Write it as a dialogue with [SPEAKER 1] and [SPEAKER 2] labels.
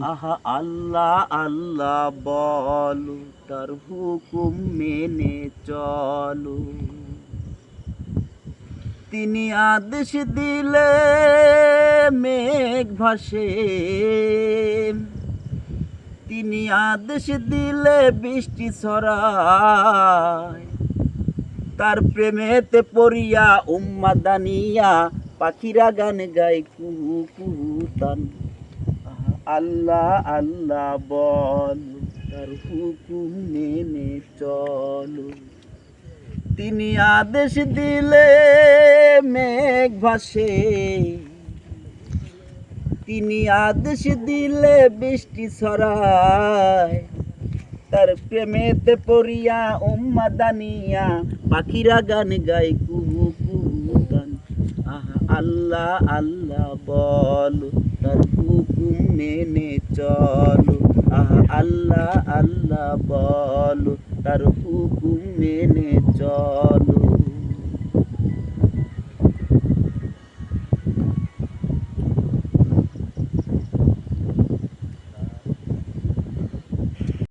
[SPEAKER 1] আহা, আল্লাহ আল্লাহ, বলো, তার হুকুম মেনে চলো। তিনি আদেশ দিলে মেঘ ভাসে। তিনি আদেশ দিলে বৃষ্টি ছড়ায়। তার প্রেমেতে পড়িয়া উম্মা দানিয়া, পাখিরা গান গায় কুহু কুহু তান। আল্লাহ আল্লাহ বল, তার হুকুম মেনে চলো। তিনি আদেশ দিলে মেঘ ভাসে। তিনি আদেশ দিলে বৃষ্টি ছড়ায়। তার প্রেমেতে পড়িয়া উম্মা দানিয়া, পাখিরা গান গায়, কুহু কুহু গান। আহা, আল্লাহ আল্লাহ বল, তার মেনে চলো। আহা আল্লাহ আল্লাহ বলো তার হুকুম মেনে চলো।